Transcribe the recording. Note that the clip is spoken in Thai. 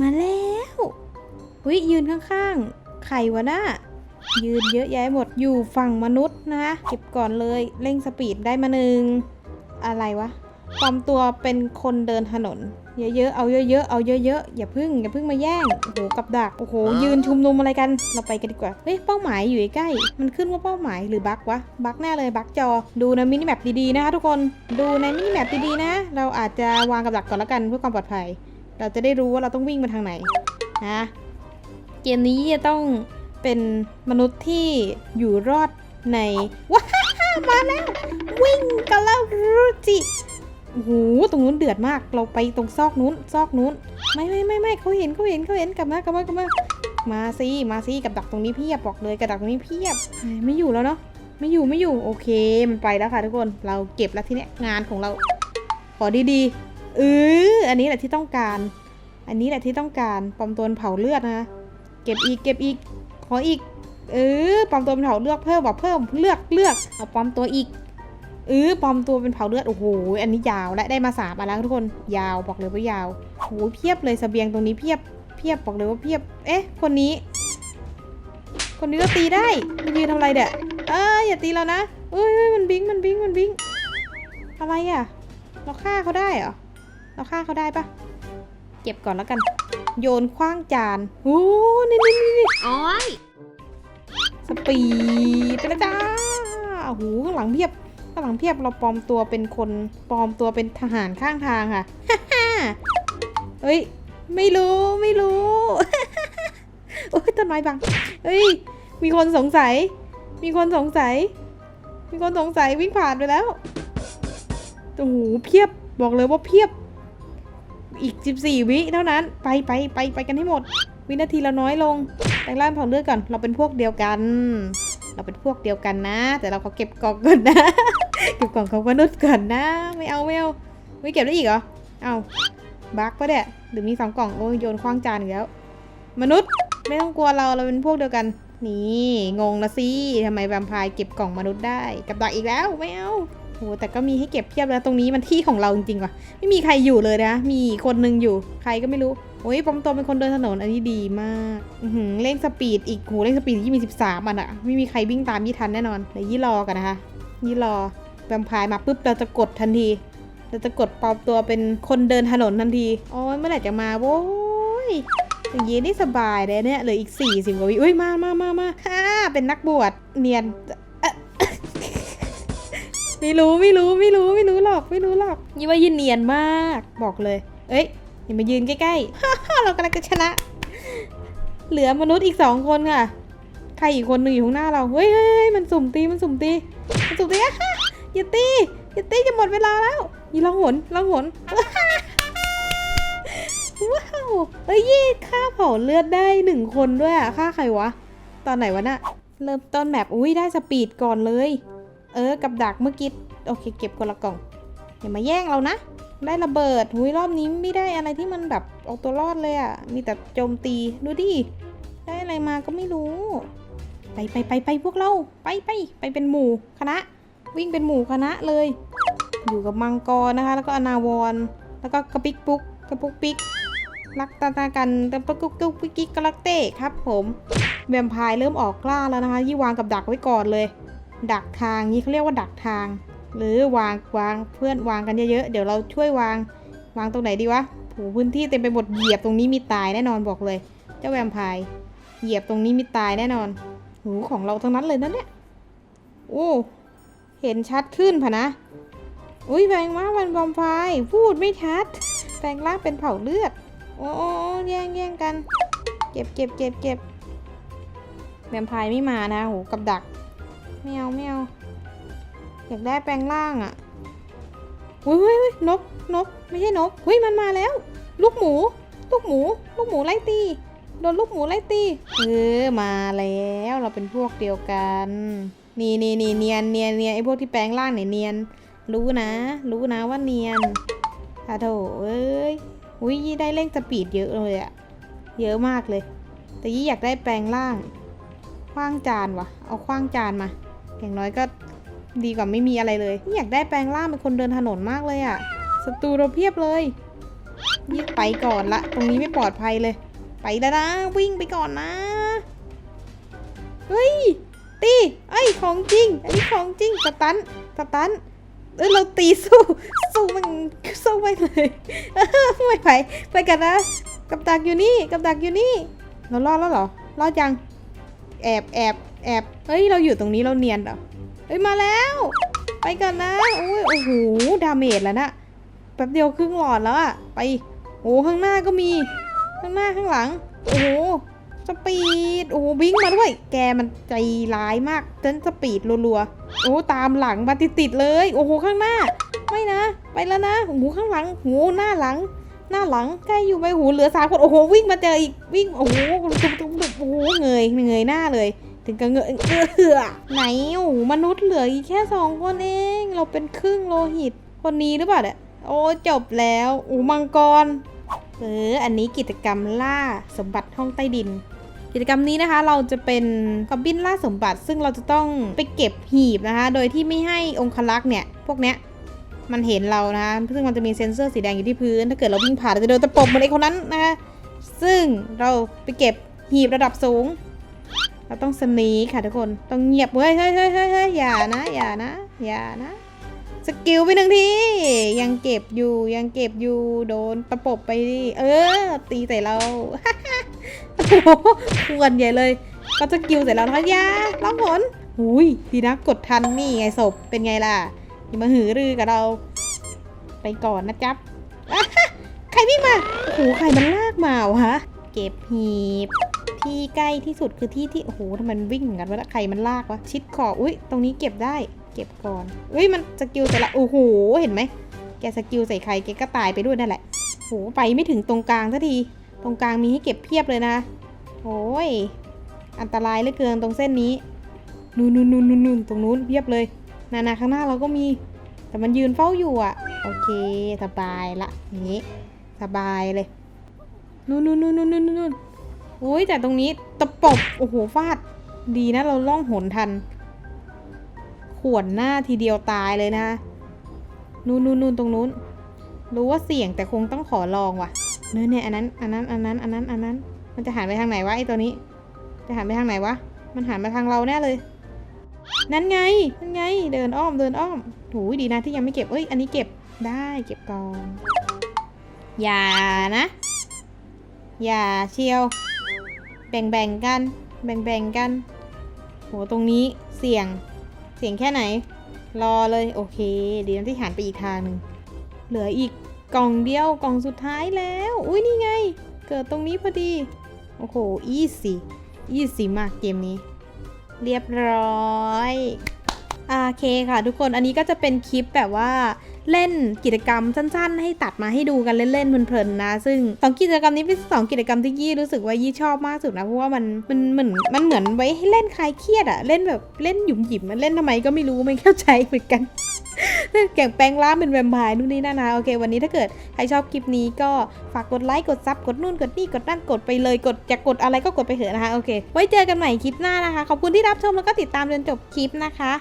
มาแล้ววิยืนข้างๆ ไข่วะน่ะยืนเยอะแยะหมดอยู่ฝั่งมนุษย์นะเก็บก่อนเลยเร่งสปีดได้มาหนึ่งอะไรวะปลอมตัวเป็นคนเดินถนน เยอะๆ เอาเยอะๆ เอาเยอะๆ อย่าพึ่งอย่าพึ่งมาแย่งโอ้โหกับดัก โอ้โห ยืนชุมนุมอะไรกัน เราไปกันดีกว่า เฮ้ย เป้าหมายอยู่ใกล้ มันขึ้นว่าเป้าหมายหรือบั๊กวะ บั๊กแน่เลยบั๊กจอ ดูในมินิแมปดีๆ นะคะทุกคน ดูในมินิแมปดีๆ นะ เราอาจจะวางกับดักก่อนละกันเพื่อความปลอดภัย เราจะได้รู้ว่าเราต้องวิ่งมาทางไหนนะเกมนี้จะต้องเป็นมนุษย์ที่อยู่รอดในว้ามาแล้ววิ่งกันแล้วรูจิโอ้โหตรงนู้นเดือดมาก เราไปตรงซอกนู้นซอกนู้น ไม่ไม่ไม่ไม่เขาเห็นเขาเห็นเขาเห็นกลับมากลับมากลับมามาสิมาสิกับดักตรงนี้เพียบบอกเลยกับดักตรงนี้เพียบไม่อยู่แล้วเนาะไม่อยู่ไม่อยู่โอเคมันไปแล้วค่ะทุกคนเราเก็บแล้วทีเนี้ยงานของเราขอดีๆ เอออันนี้แหละที่ต้องการ อันนี้แหละที่ต้องการปลอมตัวเป็นเผาเลือดนะเก็บอีกเก็บอีกขออีก เออปลอมตัวเป็นเผาเลือดเพิ่มบอกเพิ่มเลือกเลือกเอาปลอมตัวอีกเออปลอมตัวเป็นเผาเลือดโอ้โหอันนี้ยาวและได้มาสามอันแล้วทุกคนยาวบอกเลยว่ายาวโอ้โหเพียบเลยเสบียงตรงนี้เพียบเพียบบอกเลยว่าเพียบ เอ๊ะ คนนี้ คนนี้ก็ตีได้มันยืนทำอะไรเด้อเอ้ยอย่าตีเรานะเอ้ยเอ้ยมันบิงมันบิงมันบิงอะไรอะ เราฆ่าเขาได้เหรอ เราฆ่าเขาได้ปะเก็บก่อนแล้วกัน โยนคว้างจานโอ้นี่นี่นี่นี่โอ้ยสปีดไปแล้วจ้าโอ้โหข้างหลังเพียบข้างหลังเพียบเราปลอมตัวเป็นคนปลอมตัวเป็นทหารข้างทางค่ะเฮ้ย ไม่รู้ไม่รู้โอ้ยต้นไม้บังเฮ้ย มีคนสงสัย มีคนสงสัย มีคนสงสัยวิ่งผ่านไปแล้วโอ้โหเพียบบอกเลยว่าเพียบ อีก 14 วิเท่านั้น ไปไปไปไปกันให้หมด วินาทีเราน้อยลงแต่งร่างเผาเลือดก่อน เราเป็นพวกเดียวกัน เราเป็นพวกเดียวกันนะ แต่เราขอเก็บกล่องก่อนนะ เก็บกล่องของมนุษย์ก่อนนะ ไม่เอาไม่เอาไม่เก็บได้อีกเหรอ เอาบักปะเนี่ยหรือมีสองกล่องโอ้ยโยนคว้างจานอีกแล้ว มนุษย์ไม่ต้องกลัวเราเราเป็นพวกเดียวกัน นี่งงละสิทำไมแวมไพร์เก็บกล่องมนุษย์ได้ กับดักอีกแล้วไม่เอา โหแต่ก็มีให้เก็บเพียบแล้วตรงนี้มันที่ของเราจริงๆว่ะไม่มีใครอยู่เลยนะ มีคนนึงอยู่ ใครก็ไม่รู้โอ้ยปอมตัวเป็นคนเดินถนนอันนี้ดีมากอืเร่งสปีดอีกโหเร่งสปีดยี่มีสิบสามอันอะไม่มีใครวิ่งตามยี่ทันแน่นอนเดี๋ยยี่รอกันนะคะยี่รอแวมพร์มาปุ๊บเราจะกดทันที เราจะกดปลอมตัวเป็นคนเดินถนนทันทีโอ้ยเมื่อไหร่จะมาโว้ยอย่างนี้นี่สบายเลยเนี่ยเหลืออีกสี่สิบกว่าวิอุ้ยมามามามาฮ่าเป็นนักบวชเนียน ไม่รู้ไม่รู้ไม่รู้ไม่รู้หรอกไม่รู้หรอกยี่ว่ายินเนียนมากบอกเลย เอ้ยอย่ามายืนใกล้ๆเรากำลังจะชนะ เหลือมนุษย์อีกสองคนค่ะ ใครอีกคนหนึ่งอยู่ข้างหน้าเรา เฮ้ยเฮ้ยมันสุ่มตีมันสุ่มตีมันสุ่มตีอะอย่าตีอย่าตีจะหมดเวลาแล้วยี่ลองหนลองหนว้าวเอ้ยยี่ค่าเผาเลือดได้หนึ่งคนด้วยอะค่าใครวะ ตอนไหนวะน่ะเริ่มต้นแมปอุ้ยได้สปีดก่อนเลย เออ กับดักเมื่อกี้ โอเค เก็บคนละกล่อง อย่ามาแย่งเรานะ ได้ระเบิดหุยรอบนี้ไม่ได้อะไรที่มันแบบเอาตัวรอดเลยอะ่ะ มีแต่โจมตี ดูดิ ได้อะไรมาก็ไม่รู้ ไปไปไปไปพวกเรา ไปไปไปเป็นหมู่คณะ วิ่งเป็นหมู่คณะเลย อยู่กับมังกรนะคะ แล้วก็อนาวร แล้วก็กระปิกปุ๊กกระปุกปิกรักตาตากันแต่ปะกุกกุกปิกกิกกะลักเต้ครับผม แวมไพร์เริ่มออกกล้าแล้วนะคะ ยี่วางกับดักไว้ก่อนเลย ดักทางนี่เขาเรียกว่าดักทาง หรือวางวางเพื่อนวางกันเยอะๆเดี๋ยวเราช่วยวางวางตรงไหนดีวะโหพื้นที่เต็มไปหมดเหยียบตรงนี้มีตายแน่นอนบอกเลย เจ้าแวมไพร์เหยียบตรงนี้มีตายแน่นอนหูของเราทั้งนั้นเลยนะเนี่ยโอ้เห็นชัดขึ้นพะนะอุ้ยแปลงมาวันบอมไฟพูดไม่ชัด แปลงร่างเป็นเผาเลือดโอ้โอ้โอ้แย่งแย่งกัน เก็บเก็บเก็บเก็บแวมไพร์ไม่มานะโหกับดัก ไม่เอาไม่เอาอยากได้แปลงร่างอะ่ะเฮ้ยเฮ้ยนกนกไม่ใช่นกเฮ้ยมันมาแล้ว ลูกหมู ลูกหมู ลูกหมูไล่ตีโดนลูกหมูไล่ตีเออมาแล้วเราเป็นพวกเดียวกัน นี่นี่นี่เนียนเนียนเนียนไอพวกที่แปลงร่างเนี่ยเนียน รู้นะ รู้นะว่าเนียนอะโถเอ้ยอุ้ยยี่ได้เร่งสปีดเยอะเลยอะเยอะมากเลย แต่ยี่อยากได้แปลงร่างคว้างจานวะเอาคว้างจานมา อย่างน้อยก็ดีกว่าไม่มีอะไรเลยยี่อยากได้แปลงร่างเป็นคนเดินถนนมากเลยอะศัตรูเราเพียบเลยยี่ไปก่อนละ ตรงนี้ไม่ปลอดภัยเลย ไปแล้วนะ วิ่งไปก่อนนะ เฮ้ย ตีไอ้ย ของจริง อันนี้ของจริงสตันสตันเอ้ยเราตีสู้ สู้มันสู้ไม่เลยไม่ไหวไปกันนะ กับดักอยู่นี่ กับดักอยู่นี่ เรารอดแล้วเหรอ รอดยัง แอบแอบแอบเฮ้ย เราอยู่ตรงนี้เราเนียนเหรอ เฮ้ย มาแล้ว ไปกันนะโอ้ยโอ้โห ดาเมจแล้วนะ แป๊บเดียวครึ่งหลอดแล้วอะไป โอ้ข้างหน้าก็มี ข้างหน้าข้างหลัง โอ้โห สปีด โอ้โหบิงมาด้วย แกมันใจร้ายมากเต้นสปีดรัวๆ โอ้ ตามหลังมาติดๆเลย โอ้โห ข้างหน้า ไม่นะ ไปแล้วนะ โอ้โห ข้างหลัง โอ้โห หน้าหลังหน้าหลังใกล้อยู่ไปโอ้โหเหลือสามคนโอ้โหวิ่งมาเจออีกวิ่งโอ้โหตุ๊บตุ๊บตุ๊บโอ้โหเงยเงยหน้าเลย ถึงกับเงยเอือไหนโอ้โหมนุษย์เหลืออีกแค่สองคนเอง เราเป็นครึ่งโลหิต คนนี้หรือเปล่าเนี่ยโอ้จบแล้วอูมังกร เออ อันนี้กิจกรรมล่าสมบัติห้องใต้ดิน กิจกรรมนี้นะคะ เราจะเป็นกอบบินล่าสมบัติ ซึ่งเราจะต้องไปเก็บหีบนะคะ โดยที่ไม่ให้องคลักษ์เนี่ย พวกเนี้ยมันเห็นเรานะคะซึ่งมันจะมีเซ็นเซอร์สีแดงอยู่ที่พื้น ถ้าเกิดเราวิ่งผ่านเราจะโดนตะปบเหมือนไอ้คนนั้นนะคะซึ่งเราไปเก็บหีบระดับสูง เราต้องสนีค่ะทุกคนต้องเงียบเฮ้ยเฮ้ยเฮ้ยเฮ้ยเฮ้ยอย่านะ อย่านะ อย่านะสกิลไปหนึ่งทียังเก็บอยู่ยังเก็บอยู่โดนตะปบไปดิเออ ตีใส่เราโอ้โหควรใหญ่เลยก็สกิลใส่เราทอยาล่องหนหุยดีนะกดทันนี่ไงศพเป็นไงล่ะอย่ามาหือรือกับเรา ไปก่อนนะจ๊บอะฮะใครวิ่งมาโอ้โหใครมันลากมาวะเก็บหีบ ที่ใกล้ที่สุดคือที่ที่โอ้โหทำไมมันวิ่งเหมือนกันวะใครมันลากวะชิดขอบอุ้ยตรงนี้เก็บได้ เก็บก่อนอุ้ยมันสกิลใส่ละโอ้โหเห็นไหมแกสกิลใส่ใครแกก็ตายไปด้วยนั่นแหละโหไปไม่ถึงตรงกลางสักทีตรงกลางมีให้เก็บเพียบเลยนะโอ้ยอันตรายเหลือเกินตรงเส้นนี้นู่นนู่นนู่นนู่นนู่นตรงนู้นเพียบเลยนานาข้างหน้าเราก็มี แต่มันยืนเฝ้าอยู่อะ โอเคสบายละอย่างนี้สบายเลยนูนนู่นนู่นนู่นนู่นนู่น โอ้ยแต่ตรงนี้ตะปบโอ้โหฟาดดีนะเราล่องหนทัน ขวนหน้าทีเดียวตายเลยนะนู่นนู่นนู่นตรงนู้น รู้ว่าเสี่ยงแต่คงต้องขอลองว่ะเนื้อเนี่ยอันนั้นอันนั้นอันนั้นอันนั้นอันนั้น มันจะหันไปทางไหนวะไอตัวนี้ จะหันไปทางไหนวะ มันหันมาทางเราแน่เลย นั่นไงนั่นไง เดินอ้อมเดินอ้อมโหดีนะที่ยังไม่เก็บเอ้ยอันนี้เก็บได้เก็บกอนอย่านะ อย่าเชียว แบ่งๆกัน แบ่งๆกัน โห ตรงนี้เสี่ยง เสี่ยงแค่ไหน รอเลย โอเค เดีนะที่หันไปอีกทางหนึ่ง เหลืออีกกล่องเดียว กล่องสุดท้ายแล้ว อุ้ยนี่ไง เกิดตรงนี้พอดี โอ้โห อีซี่อีซี่มากเกมนี้ เรียบร้อยโอเคค่ะทุกคน อันนี้ก็จะเป็นคลิปแบบว่า เล่นกิจกรรมสั้น ๆ ให้ตัดมาให้ดูกันเล่นๆเพลินๆนะ ซึ่งสองกิจกรรมนี้เป็นสองกิจกรรมที่ยี่รู้สึกว่ายี่ชอบมากสุดนะเพราะว่ามันมันเหมือนมันเหมือนไว้ให้เล่นคลายเครียดอะเล่นแบบเล่นหยุ่มหยิมมันเล่นทำไมก็ไม่รู้ไม่เข้าใจเหมือนกันแก่งแปลงร่างเป็นแวมไพร์นู่นนี่นั่นนะโอเค วันนี้ถ้าเกิดใครชอบคลิปนี้ก็ฝากกดไลค์กดซับกดนู่นกดนี่กดนั่นกดไปเลยกดจะกดอะไรก็กดไปเถอะนะคะโอเค ไว้เจอกันใหม่คลิปหน้านะคะ ขอบคุณที่รับชมแล้วก็ติดตามจนจบคลิปนะคะ